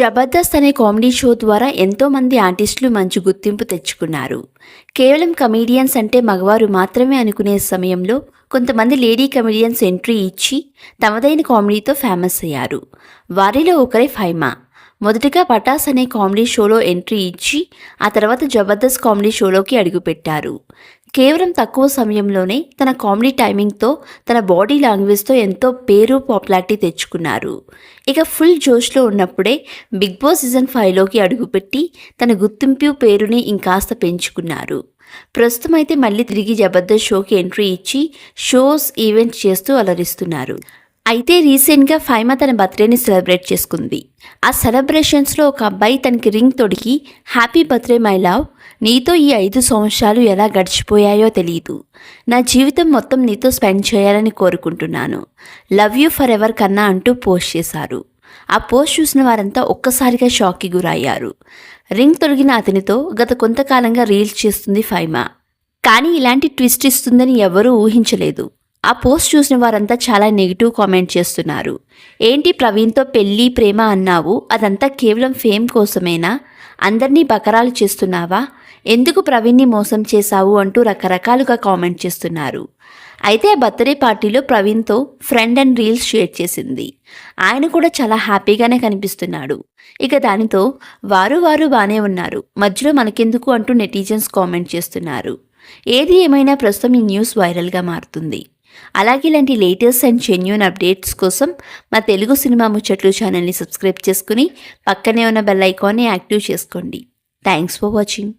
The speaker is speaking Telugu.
జబర్దస్త్ అనే కామెడీ షో ద్వారా ఎంతో మంది ఆర్టిస్టులు మంచి గుర్తింపు తెచ్చుకున్నారు. కేవలం కమీడియన్స్ అంటే మగవారు మాత్రమే అనుకునే సమయంలో కొంతమంది లేడీ కమీడియన్స్ ఎంట్రీ ఇచ్చి తమదైన కామెడీతో ఫేమస్ అయ్యారు. వారిలో ఒకరే ఫైమా. మొదటగా పటాస్ అనే కామెడీ షోలో ఎంట్రీ ఇచ్చి ఆ తర్వాత జబర్దస్త్ కామెడీ షోలోకి అడుగుపెట్టారు. కేవలం తక్కువ సమయంలోనే తన కామెడీ టైమింగ్తో తన బాడీ లాంగ్వేజ్తో ఎంతో పేరు పాపులారిటీ తెచ్చుకున్నారు. ఇక ఫుల్ జోష్లో ఉన్నప్పుడే బిగ్ బాస్ సీజన్ ఫైవ్లోకి అడుగుపెట్టి తన గుర్తింపు పేరుని ఇంకాస్త పెంచుకున్నారు. ప్రస్తుతం అయితే మళ్ళీ తిరిగి జబర్దస్త్ షోకి ఎంట్రీ ఇచ్చి షోస్ ఈవెంట్స్ చేస్తూ అలరిస్తున్నారు. అయితే రీసెంట్గా ఫైమా తన బర్త్డేని సెలబ్రేట్ చేసుకుంది. ఆ సెలబ్రేషన్స్లో ఒక అబ్బాయి తనకి రింగ్ తొడిగి హ్యాపీ బర్త్డే మై లవ్! నీతో ఈ ఐదు సంవత్సరాలు ఎలా గడిచిపోయాయో తెలియదు నా జీవితం మొత్తం నీతో స్పెండ్ చేయాలని కోరుకుంటున్నాను. లవ్ యూ ఫర్ ఎవర్ కన్నా అంటూ పోస్ట్ చేశారు. ఆ పోస్ట్ చూసిన వారంతా ఒక్కసారిగా షాక్కి గురయ్యారు. రింగ్ తొడిగిన అతనితో గత కొంతకాలంగా రీల్స్ చేస్తుంది ఫైమా కానీ ఇలాంటి ట్విస్ట్ ఇస్తుందని ఎవరూ ఊహించలేదు. ఆ పోస్ట్ చూసిన వారంతా చాలా నెగిటివ్ కామెంట్ చేస్తున్నారు. ఏంటి ప్రవీణ్తో పెళ్ళి ప్రేమ అన్నావు? అదంతా కేవలం ఫేమ్ కోసమేనా? అందరినీ బకరాలు చేస్తున్నావా? ఎందుకు ప్రవీణ్ని మోసం చేశావు? అంటూ రకరకాలుగా కామెంట్ చేస్తున్నారు. అయితే ఆ బర్త్డే పార్టీలో ప్రవీణ్తో ఫ్రెండ్ అండ్ రీల్స్ షేర్ చేసింది. ఆయన కూడా చాలా హ్యాపీగానే కనిపిస్తున్నాడు. ఇక దానితో వారు వారు బాగానే ఉన్నారు. మధ్యలో మనకెందుకు? అంటూ నెటిజన్స్ కామెంట్ చేస్తున్నారు. ఏది ఏమైనా ప్రస్తుతం ఈ న్యూస్ వైరల్గా మారుతుంది. అలాగే ఇలాంటి లేటెస్ట్ అండ్ జెన్యున్ అప్డేట్స్ కోసం మా తెలుగు సినిమా ముచ్చట్లు ఛానల్ని సబ్స్క్రైబ్ చేసుకుని పక్కనే ఉన్న బెల్ ఐకాన్ని యాక్టివ్ చేసుకోండి. Thanks for watching